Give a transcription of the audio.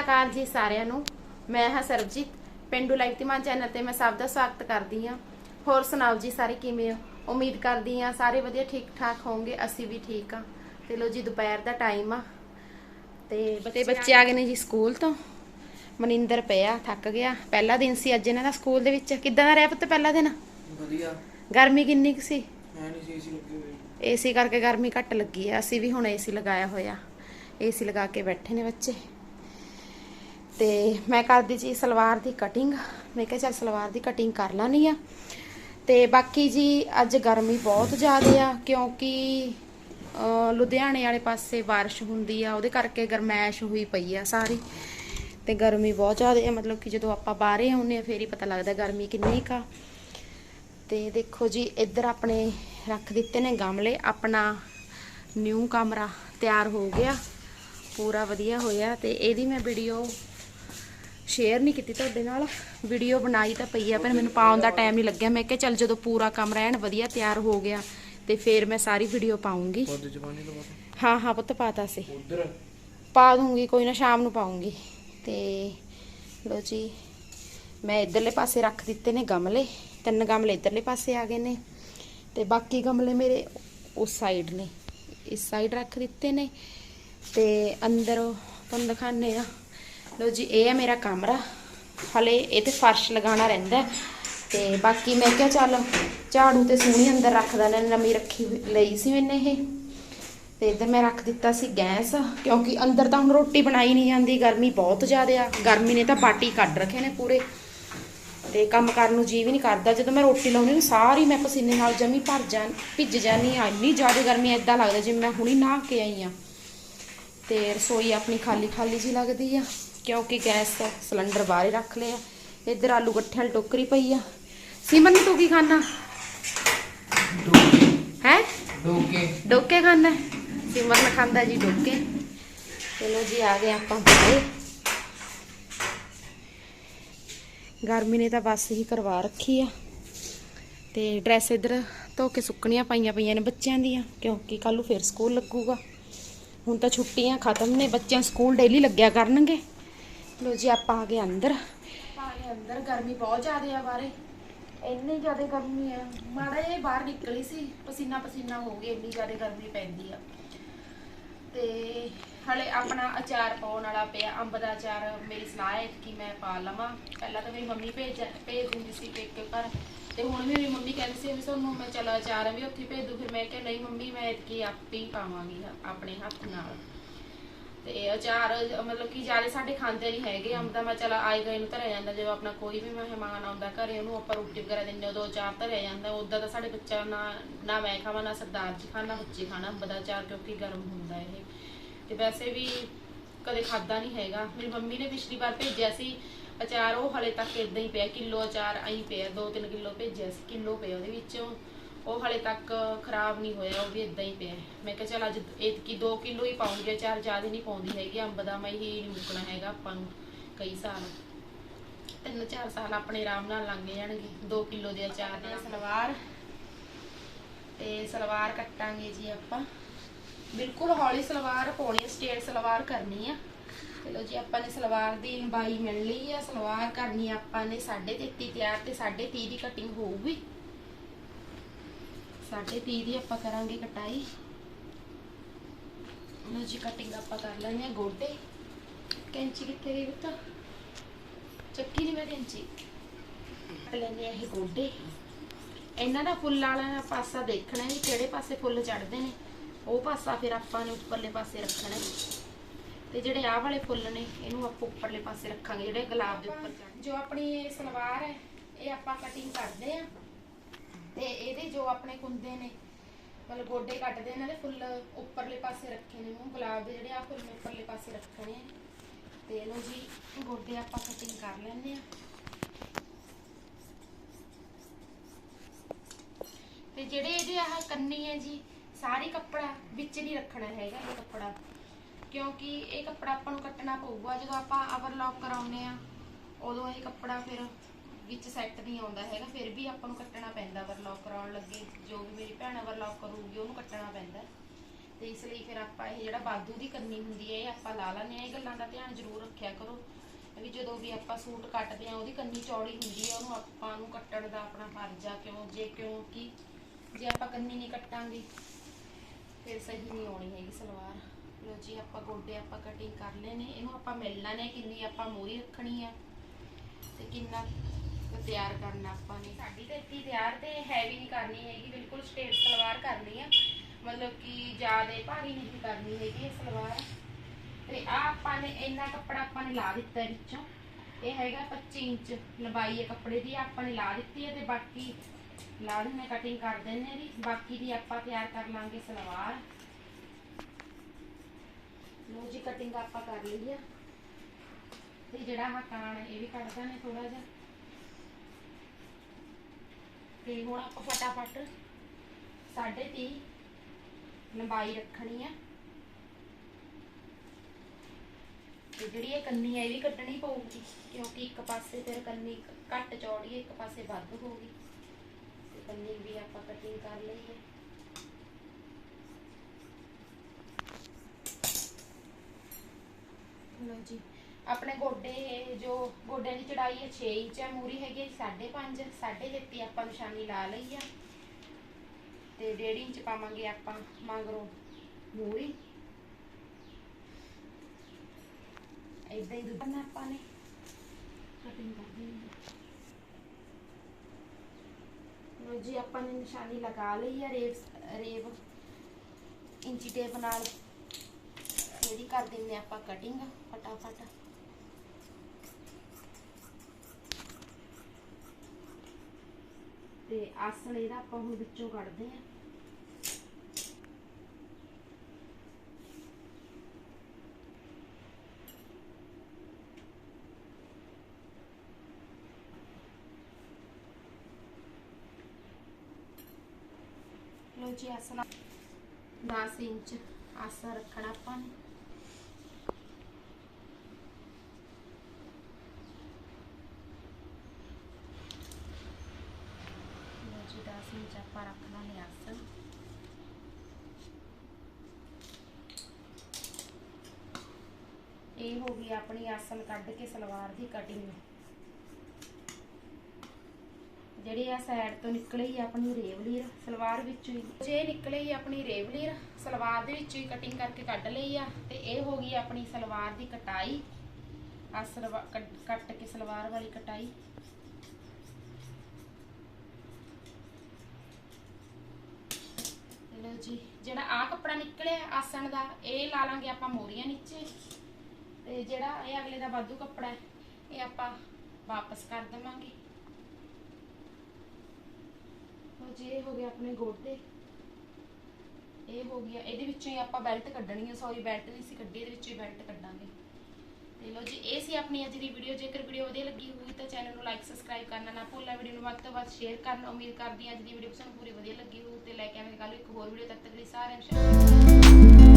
ਅਕਾਲ ਜੀ ਸਾਰਿਆਂ ਨੂੰ। ਮੈਂ ਹਾਂ ਸਰਬਜੀਤ ਪਿੰਡੂ ਲਾਈਵ ਧੀਮਾਨ ਚੈਨਲ ਤੇ ਮੈਂ ਸਭ ਦਾ ਸਵਾਗਤ ਕਰਦੀ ਹਾਂ। ਹੋਰ ਸੁਣਾਓ ਜੀ ਸਾਰੇ ਕਿਵੇਂ ਹੋ? ਉਮੀਦ ਕਰਦੀ ਹਾਂ ਸਾਰੇ ਵਧੀਆ ਠੀਕ ਠਾਕ ਹੋਵੋਗੇ ਅਸੀਂ ਵੀ ਠੀਕ ਆ ਤੇ ਲੋ ਜੀ ਦੁਪਹਿਰ ਦਾ ਟਾਈਮ ਆ। ਤੇ ਬੱਚੇ ਆ ਗਏ ਨੇ ਜੀ ਸਕੂਲ ਤੋਂ। ਮਨਿੰਦਰ ਪਿਆ ਥੱਕ ਗਿਆ। ਪਹਿਲਾ ਦਿਨ ਸੀ ਅੱਜ ਇਹਨਾਂ ਦਾ ਸਕੂਲ ਦੇ ਵਿੱਚ। ਕਿੱਦਾਂ ਦਾ ਰਿਹਾ ਪੁੱਤ ਪਹਿਲਾ ਦਿਨ? ਵਧੀਆ। ਗਰਮੀ ਕਿੰਨੀ ਕੁ ਸੀ? ਹੈ ਨਹੀਂ ਸੀ ਸੀ ਲੱਗੀ ਹੋਈ ਏਸੀ ਕਰਕੇ ਗਰਮੀ ਘੱਟ ਲੱਗੀ ਆ। ਅਸੀਂ ਵੀ ਹੁਣ ਏਸੀ ਲਗਾਇਆ ਹੋਇਆ। ਏਸੀ ਲਗਾ ਕੇ ਬੈਠੇ ਨੇ ਬੱਚੇ। ਤੇ ਮੈਂ ਕਰਦੀ ਜੀ ਸਲਵਾਰ ਦੀ ਕਟਿੰਗ ਮੈਂ ਕਿਹਾ ਚੱਲ ਸਲਵਾਰ ਦੀ ਕਟਿੰਗ ਕਰ ਲਾਨੀ ਆ। ਤੇ ਬਾਕੀ ਜੀ ਅੱਜ ਗਰਮੀ ਬਹੁਤ ਜ਼ਿਆਦਾ ਆ, ਕਿਉਂਕਿ ਲੁਧਿਆਣੇ ਵਾਲੇ ਪਾਸੇ ਬਾਰਿਸ਼ ਹੁੰਦੀ ਆ, ਉਹਦੇ ਕਰਕੇ ਗਰਮੈਸ਼ ਹੋਈ ਪਈ ਆ ਸਾਰੀ। ਤੇ ਗਰਮੀ ਬਹੁਤ ਜ਼ਿਆਦਾ ਆ, ਮਤਲਬ ਕਿ ਜਦੋਂ ਆਪਾਂ ਬਾਹਰੇ ਆਉਂਦੇ ਆ, ਫੇਰ ਹੀ ਪਤਾ ਲੱਗਦਾ ਗਰਮੀ ਕਿੰਨੀ ਕਾ ਤੇ ਦੇਖੋ ਜੀ, ਇੱਧਰ ਆਪਣੇ ਰੱਖ ਦਿੱਤੇ ਨੇ ਗਮਲੇ, ਆਪਣਾ ਨਿਊ ਕਮਰਾ ਤਿਆਰ ਹੋ ਗਿਆ। ਪੂਰਾ ਵਧੀਆ ਹੋਇਆ ਤੇ ਇਹਦੀ ਮੈਂ ਵੀਡੀਓ ਸ਼ੇਅਰ ਨਹੀਂ ਕੀਤੀ ਤੁਹਾਡੇ ਨਾਲ। ਵੀਡੀਓ ਬਣਾਈ ਤਾਂ ਪਈ ਆ ਪਰ ਮੈਨੂੰ ਪਾਉਣ ਦਾ ਟਾਈਮ ਨਹੀਂ ਲੱਗਿਆ। ਮੈਂ ਕਿਹਾ ਚੱਲ ਜਦੋਂ ਪੂਰਾ ਕਮਰਾ ਐਨ ਵਧੀਆ ਤਿਆਰ ਹੋ ਗਿਆ ਤੇ ਫੇਰ ਮੈਂ ਸਾਰੀ ਵੀਡੀਓ ਪਾਉਂਗੀ। ਹਾਂ ਹਾਂ ਪੁੱਤ ਪਾਤਾ ਸੀ। ਪਾ ਦੂੰਗੀ ਕੋਈ ਨਾ ਸ਼ਾਮ ਨੂੰ ਪਾਉਂਗੀ। ਤੇ ਲੋ ਜੀ ਮੈਂ ਇਧਰਲੇ ਪਾਸੇ ਰੱਖ ਦਿੱਤੇ ਨੇ ਗਮਲੇ। ਤਿੰਨ ਗਮਲੇ ਇਧਰਲੇ ਪਾਸੇ ਆ ਗਏ ਨੇ। ਤੇ ਬਾਕੀ ਗਮਲੇ ਮੇਰੇ ਉਸ ਸਾਈਡ ਨੇ। ਇਸ ਸਾਈਡ ਰੱਖ ਦਿੱਤੇ ਨੇ। ਤੇ ਅੰਦਰ ਤੁਹਾਨੂੰ ਦਿਖਾਣੇ ਆ ਲੋ ਜੀ, ਇਹ ਹੈ ਮੇਰਾ ਕਮਰਾ। ਹਲੇ ਇਹ ਤੇ ਫਰਸ਼ ਲਗਾਉਣਾ ਰਹਿੰਦਾ ਹੈ। ਤੇ ਬਾਕੀ ਮੈਂ ਕਿਹਾ ਚੱਲ ਝਾੜੂ ਤੇ ਸੋਹਣੀ ਅੰਦਰ ਰੱਖ ਦੇਣਾ ਨਵੀਂ ਰੱਖੀ ਲਈ ਸੀ ਮੈਨੇ ਇਹ। ਤੇ ਇੱਧਰ ਮੈਂ ਰੱਖ ਦਿੱਤਾ ਸੀ ਗੈਸ, ਕਿਉਂਕਿ ਅੰਦਰ ਤਾਂ ਹੁਣ ਰੋਟੀ ਬਣਾਈ ਨਹੀਂ ਜਾਂਦੀ, ਗਰਮੀ ਬਹੁਤ ਜ਼ਿਆਦਾ ਆ। ਗਰਮੀ ਨੇ ਤਾਂ ਬਾਟੀ ਕੱਢ ਰੱਖੇ ਨੇ ਪੂਰੇ। ਤੇ ਕੰਮ ਕਰਨ ਨੂੰ ਜੀ ਵੀ ਨਹੀਂ ਕਰਦਾ। ਜਦੋਂ ਮੈਂ ਰੋਟੀ ਲਾਉਣੀ ਨੂੰ ਸਾਰੀ ਮੈਂ ਪਸੀਨੇ ਨਾਲ ਜਮੀ ਭਰ ਜਾਂ ਭਿੱਜ ਜਾਨੀ ਆ ਇੰਨੀ ਜ਼ਿਆਦਾ ਗਰਮੀ ਐਦਾਂ ਲੱਗਦਾ ਜਿਵੇਂ ਮੈਂ ਹੁਣੀ ਨਹਾ ਕੇ ਆਈ ਆ ਤੇ ਰਸੋਈ ਆਪਣੀ ਖਾਲੀ ਖਾਲੀ ਜੀ ਲੱਗਦੀ ਆ। ਕਿਉਂਕਿ ਗੈਸ ਸਿਲੰਡਰ ਬਾਹਰ ਰੱਖ ਲਿਆ। ਇੱਧਰ ਆਲੂ ਗੱਠਿਆਂ ਵਾਲੀ ਟੋਕਰੀ ਪਈ ਆ। ਸਿਮਰਨ ਤੂੰ ਕੀ ਖਾਣਾ ਡੋਕੇ। ਹੈ? ਡੋਕੇ। ਡੋਕੇ ਖਾਣਾ ਸਿਮਰਨ ਖਾਂਦਾ ਜੀ ਡੋਕੇ। ਚਲੋ ਜੀ ਆ ਗਏ ਆਪਾਂ ਬਾਹਰ। ਗਰਮੀ ਨੇ ਤਾਂ ਬਸ ਹੀ ਕਰਵਾ ਰੱਖੀ ਆ। ਤੇ ਡਰੈਸ ਇਧਰ ਧੋ ਕੇ ਸੁੱਕਣੀਆਂ ਪਾਈਆਂ ਪਈਆਂ ਨੇ ਬੱਚਿਆਂ ਦੀਆਂ ਕਿਉਂਕਿ ਕੱਲ ਨੂੰ ਫੇਰ ਸਕੂਲ ਲੱਗੂਗਾ। ਹੁਣ ਤਾਂ ਛੁੱਟੀਆਂ ਖਤਮ ਨੇ ਬੱਚਿਆਂ ਸਕੂਲ ਡੇਲੀ ਲੱਗਿਆ ਕਰਨਗੇ। ਲੋ ਜੀ, ਆਪਾਂ ਆ ਗਏ ਅੰਦਰ। ਆ ਗਏ ਅੰਦਰ, ਗਰਮੀ ਬਹੁਤ ਜ਼ਿਆਦਾ ਆ ਬਾਰੇ ਇੰਨੀ ਜ਼ਿਆਦਾ ਗਰਮੀ ਆ। ਮਾੜਾ ਜਿਹਾ ਬਾਹਰ ਨਿਕਲੀ ਸੀ ਪਸੀਨਾ ਪਸੀਨਾ ਹੋ ਗਿਆ ਇੰਨੀ ਜ਼ਿਆਦਾ ਗਰਮੀ ਪੈਂਦੀ ਆ। ਤੇ ਹਲੇ ਆਪਣਾ ਅਚਾਰ ਪਾਉਣ ਵਾਲਾ ਪਿਆ, ਅੰਬ ਦਾ ਅਚਾਰ। ਮੇਰੀ ਸਲਾਹ ਹੈ ਕਿ ਮੈਂ ਪਾ ਲਵਾਂ। ਪਹਿਲਾਂ ਤਾਂ ਮੇਰੀ ਮੰਮੀ ਭੇਜ ਭੇਜ ਦਿੰਦੀ ਸੀ ਪੇਕੇ ਘਰ। ਤੇ ਹੁਣ ਵੀ ਮੇਰੀ ਮੰਮੀ ਕਹਿੰਦੀ ਸੀ ਵੀ ਤੁਹਾਨੂੰ ਮੈਂ ਚਲੋ ਅਚਾਰ ਵੀ ਉੱਥੇ ਭੇਜ ਦੂੰ। ਫਿਰ ਮੈਂ ਕਿਹਾ, ਨਹੀਂ ਮੰਮੀ, ਮੈਂ ਇਤਕੀ ਆਪੇ ਹੀ ਪਾਵਾਂਗੀ, ਆਪਣੇ ਹੱਥ ਨਾਲ। ਤੇ ਅਚਾਰ, ਮਤਲਬ ਕਿ ਜ਼ਿਆਦਾ ਸਾਡੇ ਖਾਂਦੇ ਨਹੀਂ ਹੈਗੇ। ਅੰਬ ਮੈਂ ਚਲ ਆਏ ਗਏ ਨੂੰ ਧਰਿਆ ਜਾਂਦਾ। ਜਦੋਂ ਆਪਣਾ ਕੋਈ ਵੀ ਮਹਿਮਾਨ ਆਉਂਦਾ ਘਰੇ, ਉਹਨੂੰ ਆਪਾਂ ਰੋਟੀ ਵਗੈਰਾ ਦਿੰਦੇ ਉਦੋਂ ਅਚਾਰ ਧਰਿਆ ਜਾਂਦਾ। ਉਦਾਂ ਤਾਂ ਸਾਡੇ ਬੱਚਾ ਨਾ ਨਾ ਮੈਂ ਖਾਵਾਂ, ਨਾ ਸਰਦਾਰ ਜੀ ਖਾਣਾ ਬੱਚੇ ਖਾਣਾ। ਅੰਬ ਦਾ ਅਚਾਰ ਕਿਉਂਕਿ ਗਰਮ ਹੁੰਦਾ ਇਹ। ਤੇ ਵੈਸੇ ਵੀ ਕਦੇ ਖਾਦਾ ਨਹੀਂ ਹੈਗਾ। ਮੇਰੀ ਮੰਮੀ ਨੇ ਪਿਛਲੀ ਵਾਰ ਭੇਜਿਆ ਸੀ ਅਚਾਰ। ਉਹ ਹਲੇ ਤੱਕ ਇਦਾਂ ਹੀ ਪਿਆ। ਕਿਲੋ ਅਚਾਰ ਐਂ ਪਿਆ। 2-3 ਕਿਲੋ ਭੇਜਿਆ ਸੀ। ਕਿਲੋ ਪਿਆ ਉਹਦੇ ਵਿੱਚੋਂ। ਉਹ ਹਲੇ ਤੱਕ ਖਰਾਬ ਨਹੀਂ ਹੋਇਆ, ਉਹ ਵੀ ਇਦਾਂ ਹੀ ਪਿਆ ਮੈਂ ਕਿਹਾ ਚਲ ਅੱਜ ਇਤਕੀ 2 ਕਿਲੋ ਹੀ ਪਾਉਂਗੀ ਅਚਾਰ ਜ਼ਿਆਦਾ ਨਹੀਂ ਪਾਉਂਦੀ ਹੈਗੀ, ਅੰਬ ਦਾ ਮੈਂ ਹੀ ਨਹੀਂ ਮੁੱਕਣਾ ਹੈਗਾ ਆਪਾਂ ਨੂੰ ਕਈ ਸਾਲ। ਤਿੰਨ ਚਾਰ ਸਾਲ ਆਪਣੇ ਆਰਾਮ ਨਾਲ ਲੰਘ ਜਾਣਗੇ 2 ਕਿਲੋ ਦੇ ਅਚਾਰ ਦੇ ਸਲਵਾਰ। ਤੇ ਸਲਵਾਰ ਕੱਟਾਂਗੇ ਜੀ ਆਪਾਂ। ਬਿਲਕੁਲ ਹੌਲੀ ਸਲਵਾਰ ਪਾਉਣੀ ਹੈ, ਸਟੇਟ ਸਲਵਾਰ ਕਰਨੀ ਆ। ਚਲੋ ਜੀ, ਆਪਾਂ ਨੇ ਸਲਵਾਰ ਦੀ ਲੰਬਾਈ ਮਿਲ ਲਈ ਆ, ਸਲਵਾਰ ਕਰਨੀ ਆਪਾਂ ਨੇ 33.5 ਤਿਆਰ ਤੇ 30.5 ਦੀ ਕਟਿੰਗ ਹੋਊਗੀ। 30.5 ਦੀ ਆਪਾਂ ਕਰਾਂਗੇ ਕਟਾਈ। ਲੋ ਜੀ ਕਟਿੰਗ ਆਪਾਂ ਕਰ ਲੈਣੀ ਆ ਗੋਡੇ। ਕੈਂਚੀ ਕਿੱਥੇ ਗਈ ਬਤਾ ਚੱਕੀ ਨਹੀਂ ਮੈਂ ਕੈਂਚੀ। ਕੱਟ ਲੈਣੇ ਆ ਇਹ ਗੋਡੇ। ਇਹਨਾਂ ਦਾ ਫੁੱਲ ਵਾਲਾ ਪਾਸਾ ਦੇਖਣਾ ਹੈ ਕਿਹੜੇ ਪਾਸੇ ਫੁੱਲ ਚੜਦੇ ਨੇ। ਉਹ ਪਾਸਾ ਫਿਰ ਆਪਾਂ ਨੇ ਉੱਪਰਲੇ ਪਾਸੇ ਰੱਖਣਾ ਤੇ ਜਿਹੜੇ ਆਹ ਵਾਲੇ ਫੁੱਲ ਨੇ, ਇਹਨੂੰ ਆਪਾਂ ਉੱਪਰਲੇ ਪਾਸੇ ਰੱਖਾਂਗੇ, ਜਿਹੜੇ ਗੁਲਾਬ ਦੇ ਉੱਪਰ ਜੋ ਆਪਣੀ ਇਹ ਸਲਵਾਰ ਹੈ, ਇਹ ਆਪਾਂ ਕਟਿੰਗ ਕਰਦੇ ਆ ਤੇ ਇਹਦੇ ਜੋ ਆਪਣੇ ਕੁੰਦੇ ਨੇ, ਮਤਲਬ ਗੋਡੇ ਕੱਟਦੇ ਇਹਨਾਂ ਦੇ ਫੁੱਲ ਉੱਪਰਲੇ ਪਾਸੇ ਰੱਖੇ ਨੇ, ਮੂੰਹ ਗੁਲਾਬ ਦੇ ਜਿਹੜੇ ਆ ਫੁੱਲ ਉੱਪਰਲੇ ਪਾਸੇ ਰੱਖਣੇ ਤੇ ਲੋ ਜੀ, ਗੋਡੇ ਆਪਾਂ ਕਟਿੰਗ ਕਰ ਲੈਂਦੇ ਆ ਤੇ ਜਿਹੜੇ ਇਹਦੇ ਆਹ ਕੰਨੀ ਹੈ ਜੀ, ਸਾਰੀ ਕੱਪੜਾ ਵਿੱਚ ਨਹੀਂ ਰੱਖਣਾ ਹੈਗਾ ਇਹ ਕੱਪੜਾ। ਕਿਉਂਕਿ ਇਹ ਕੱਪੜਾ ਆਪਾਂ ਨੂੰ ਕੱਟਣਾ ਪਊਗਾ ਜਦੋਂ ਆਪਾਂ ਓਵਰਲੌਕ ਕਰਾਉਨੇ ਆ ਉਦੋਂ ਇਹ ਕੱਪੜਾ ਫਿਰ ਵਿੱਚ ਸੈੱਟ ਨਹੀਂ ਆਉਂਦਾ ਹੈਗਾ, ਫਿਰ ਵੀ ਆਪਾਂ ਨੂੰ ਕੱਟਣਾ ਪੈਂਦਾ ਓਵਰਲੌਕ ਕਰਾਉਣ ਲੱਗੇ, ਜੋ ਵੀ ਮੇਰੀ ਭੈਣ ਓਵਰਲੌਕ ਕਰੂਗੀ, ਉਹਨੂੰ ਕੱਟਣਾ ਪੈਂਦਾ। ਤੇ ਇਸ ਲਈ ਫਿਰ ਆਪਾਂ ਇਹ ਜਿਹੜਾ ਬਾਦੂ ਦੀ ਕੰਨੀ ਹੁੰਦੀ ਹੈ, ਇਹ ਆਪਾਂ ਲਾ ਲੈਂਦੇ ਆ ਇਹ ਗੱਲਾਂ ਦਾ ਧਿਆਨ ਜ਼ਰੂਰ ਰੱਖਿਆ ਕਰੋ। ਵੀ ਜਦੋਂ ਵੀ ਆਪਾਂ ਸੂਟ ਕੱਟਦੇ ਆ ਉਹਦੀ ਕੰਨੀ ਚੌੜੀ ਹੁੰਦੀ ਹੈ, ਉਹਨੂੰ ਆਪਾਂ ਨੂੰ ਕੱਟਣ ਦਾ ਆਪਣਾ ਫਰਜ਼ ਆ, ਕਿਉਂ, ਜੇ ਕਿਉਂਕਿ ਜੇ ਆਪਾਂ ਕੰਨੀ ਨਹੀਂ ਕੱਟਾਂਗੇ, ਫਿਰ ਸਹੀ ਨਹੀਂ ਆਉਣੀ ਹੈਗੀ ਸਲਵਾਰ। ਲੋ ਜੀ, ਆਪਾਂ ਗੋਡੇ ਆਪਾਂ ਕਟਿੰਗ ਕਰ ਲਏ ਨੇ, ਇਹਨੂੰ ਆਪਾਂ ਮਿਲਣਾ ਨੇ, ਕਿੰਨੀ ਆਪਾਂ ਮੋਰੀ ਰੱਖਣੀ ਆ, ਤੇ ਕਿੰਨਾ ਕੁ ਤਿਆਰ ਕਰਨਾ ਆਪਾਂ ਨੇ। ਸਾਡੀ ਤਾਂ ਇੱਥੇ ਤਿਆਰ ਤੇ ਹੈਵੀ ਨਹੀਂ ਕਰਨੀ ਹੈਗੀ, ਬਿਲਕੁਲ ਸਟੇਟ ਸਲਵਾਰ ਕਰਨੀ ਆ। ਮਤਲਬ ਕਿ ਜ਼ਿਆਦਾ ਭਾਰੀ ਨਹੀਂ ਕਰਨੀ ਹੈਗੀ ਇਹ ਸਲਵਾਰ। ਤੇ ਆ ਆਪਾਂ ਨੇ, ਇੰਨਾ ਕੱਪੜਾ ਆਪਾਂ ਨੇ ਲਾ ਦਿੱਤਾ ਵਿੱਚੋਂ। ਇਹ ਹੈਗਾ 25 ਇੰਚ ਲੰਬਾਈ ਹੈ ਕੱਪੜੇ ਦੀ, ਆਪਾਂ ਨੇ ਲਾ ਦਿੱਤੀ ਹੈ ਤੇ ਬਾਕੀ ਲਾ ਦਿੰਨੇ ਕਟਿੰਗ ਕਰ ਦਿੰਨੇ ਦੀ ਬਾਕੀ ਦੀ ਆਪਾਂ ਤਿਆਰ ਕਰ ਲਾਂਗੇ ਸਲਵਾਰ। ਲੋ ਜੀ ਕਟਿੰਗ ਆਪਾਂ ਕਰ ਲਈ ਆ। ਤੇ ਜਿਹੜਾ ਆਹ ਕਾਣ ਇਹ ਵੀ ਕੱਢਦਾ ਨੇ ਥੋੜਾ ਜਿਹਾ। ਤੇ ਹੁਣ ਆਪਾਂ ਫਟਾਫਟ ਸਾਢੇ ਤੀਹ ਲੰਬਾਈ ਰੱਖਣੀ ਆ। ਤੇ ਜਿਹੜੀ ਇਹ ਕੰਨੀ ਹੈ ਇਹ ਵੀ ਕੱਢਣੀ ਪਊਗੀ, ਕਿਉਂਕਿ ਇੱਕ ਪਾਸੇ ਫਿਰ ਕੰਨੀ ਘੱਟ ਚੌੜੀ ਹੈ ਇੱਕ ਪਾਸੇ ਵੱਧ ਹੋਊਗੀ ਤੇ ਕੰਨੀ ਵੀ ਆਪਾਂ ਕਟਿੰਗ ਕਰ ਲਈ ਹੈ ਲਓ ਜੀ ਆਪਣੇ ਗੋਡੇ, ਜੋ ਗੋਡਿਆਂ ਦੀ ਚੜਾਈ ਹੈ 6 ਇੰਚ ਹੈ, ਮੂਰੀ ਹੈਗੀ ਹੈ 5.5 3.5 ਆਪਾਂ ਨਿਸ਼ਾਨੀ ਲਾ ਲਈ ਆ। ਤੇ 1.5 ਇੰਚ ਪਾਵਾਂਗੇ ਆਪਾਂ ਮਗਰੋਂ ਮੂਰੀ। ਇਦਾਂ ਹੀ ਦੁੱਧ ਆਪਾਂ ਨੇ ਕਟਿੰਗ ਕਰ ਦੇਣੀ ਲੋ ਜੀ, ਆਪਾਂ ਨੇ ਨਿਸ਼ਾਨੀ ਲਗਾ ਲਈ ਆ ਰੇਵ ਰੇਵ ਇੰਚੀ ਟੇਪ ਨਾਲ। ਇਹਦੀ ਕਰ ਦਿੰਦੇ ਆਪਾਂ ਕਟਿੰਗ ਫਟਾਫਟ। ਤੇ ਆਸਣ ਇਹਦਾ ਆਪਾਂ ਹੁਣ ਵਿੱਚੋਂ ਕੱਢਦੇ ਆ ਲੋ ਜੀ ਆਸਣ 10 ਇੰਚ ਆਸਣ ਰੱਖਣਾ ਆਪਾਂ ਨੇ। ਲਓ ਜੀ 10 ਇੰਚ ਆਪਾਂ ਰੱਖਣਾ ਹੈ ਆਸਣ ਇਹ ਹੋ ਗਈ ਆਪਣੀ ਆਸਣ ਕੱਢ ਕੇ ਸਲਵਾਰ ਦੀ ਕਟਿੰਗ ਜਿਹੜੀ ਆ ਸਾਈਡ ਤੋਂ ਨਿਕਲੇ ਹੀ ਆਪਣੀ ਰੇਵਲੀਰ, ਸਲਵਾਰ ਵਿੱਚੋਂ ਹੀ। ਜੇ ਨਿਕਲੇ ਆਪਣੀ ਰੇਵਲੀਰ, ਸਲਵਾਰ ਦੇ ਵਿੱਚੋਂ ਹੀ ਕਟਿੰਗ ਕਰਕੇ ਕੱਢ ਲਈ ਆ। ਤੇ ਇਹ ਹੋ ਗਈ ਆਪਣੀ ਸਲਵਾਰ ਦੀ ਕਟਾਈ। ਆ ਸਲਵਾ ਕੱਟ ਕੇ ਸਲਵਾਰ ਵਾਲੀ ਕਟਾਈ। ਲਓ ਜੀ, ਜਿਹੜਾ ਆ ਕੱਪੜਾ ਨਿਕਲਿਆ ਆਸਣ ਦਾ, ਇਹ ਲਾ ਲਾਂਗੇ ਆਪਾਂ ਮੋਰੀਆਂ ਨੀਚੇ। ਤੇ ਜਿਹੜਾ ਇਹ ਅਗਲੇ ਦਾ ਵਾਧੂ ਕੱਪੜਾ ਹੈ, ਇਹ ਆਪਾਂ ਵਾਪਸ ਕਰ ਦੇਵਾਂਗੇ। ਲਓ ਜੀ, ਇਹ ਹੋ ਗਿਆ ਆਪਣੇ ਗੋਡੇ। ਇਹ ਹੋ ਗਿਆ, ਇਹਦੇ ਵਿੱਚੋਂ ਹੀ ਆਪਾਂ ਬੈਲਟ ਕੱਢਣੀ ਹੈ ਸੌਰੀ ਬੈਲਟ ਨਹੀਂ ਸੀ ਕੱਢੀ, ਇਹਦੇ ਵਿੱਚੋਂ ਹੀ ਬੈਲਟ ਕੱਢਾਂਗੇ। ਸੀ ਆਪਣੀ ਅੱਜ ਦੀ ਵੀਡੀਓ ਜੇਕਰ ਵੀਡੀਓ ਵਧੀਆ ਲੱਗੀ ਹੋਊਗੀ ਤਾਂ ਚੈਨਲ ਨੂੰ ਲਾਈਕ ਸਬਸਕ੍ਰਾਈਬ ਕਰਨਾ ਨਾ ਭੁੱਲਣਾ। ਵੀਡੀਓ ਨੂੰ ਵੱਧ ਤੋਂ ਵੱਧ ਸ਼ੇਅਰ ਕਰਨਾ। ਉਮੀਦ ਕਰਦੀ ਹਾਂ ਅੱਜ ਦੀ ਵੀਡੀਓ ਤੁਹਾਨੂੰ ਪੂਰੀ ਵਧੀਆ ਲੱਗੀ ਹੋਊ ਤੇ ਲੈ ਕੇ ਆਵਾਂਗੇ ਕੱਲ ਇੱਕ ਹੋਰ ਵੀਡੀਓ ਤੱਕ ਤੱਕ ਲਈ ਸਾਰਿਆਂ ਨੂੰ